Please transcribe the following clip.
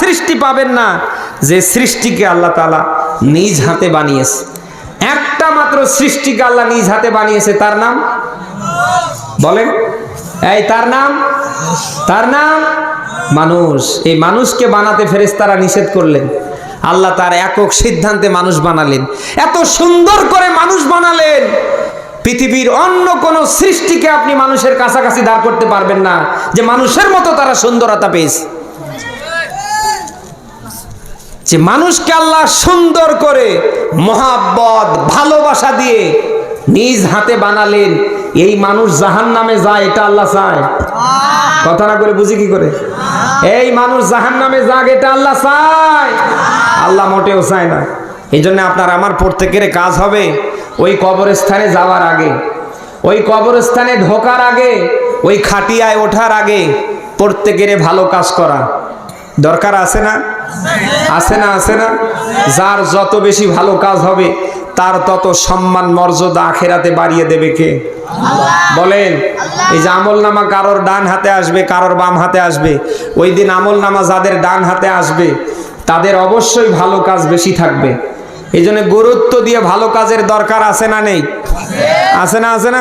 সৃষ্টি পাবেন না, যে সৃষ্টিকে আল্লাহ তালা নিজ হাতে বানিয়েছে। একটা মাত্র সৃষ্টিকে আল্লাহ নিজ হাতে বানিয়েছে, তার নাম? বলেন। এই, তার নাম? তার নাম? মানুষ। এই মানুষকে বানাতে ফেরেশতারা নিষেধ করলেন। আল্লাহ তার একক সিদ্ধান্তে মানুষ বানালেন। এত সুন্দর করে মানুষ বানালেন। পৃথিবীর অন্য কোন সৃষ্টিকে আপনি মানুষের কাছাকাছি দাঁড় করতে পারবেন না, যে মানুষের মতো তারা সুন্দরতা পেয়েছে। যে মানুষকে আল্লাহ সুন্দর করে মহাব্বত, ভালোবাসা দিয়ে নিজ হাতে বানালেন, এই মানুষ জাহান নামে যায়, এটা আল্লাহ চায়। কথা না করে বুঝি কি করে? এই মানুষ জাহান নামে যাক, এটা আল্লাহ চায়। আল্লাহ মোটেও চায় না। এই জন্য আপনার আমার প্রত্যেকের কাজ হবে ওই কবরস্থানে যাওয়ার আগে, ওই কবরস্থানে ঢোকার আগে, ওই খাটিয়ায় ওঠার আগে প্রত্যেকের ভালো কাজ করা। দরকার আছে না? আছে না আছে না? যার যত বেশি ভালো কাজ হবে, তার তত সম্মান, মর্যাদা আখেরাতে বাড়িয়ে দেবে কে? বলেন, এই যে আমল নামা কারোর ডান হাতে আসবে, কারোর বাম হাতে আসবে। ওই দিন আমল নামা যাদের ডান হাতে আসবে, তাদের অবশ্যই ভালো কাজ বেশি থাকবে। এই জন্য গুরুত্ব দিয়ে ভালো কাজের দরকার আছে না নেই? আছে না আছে না?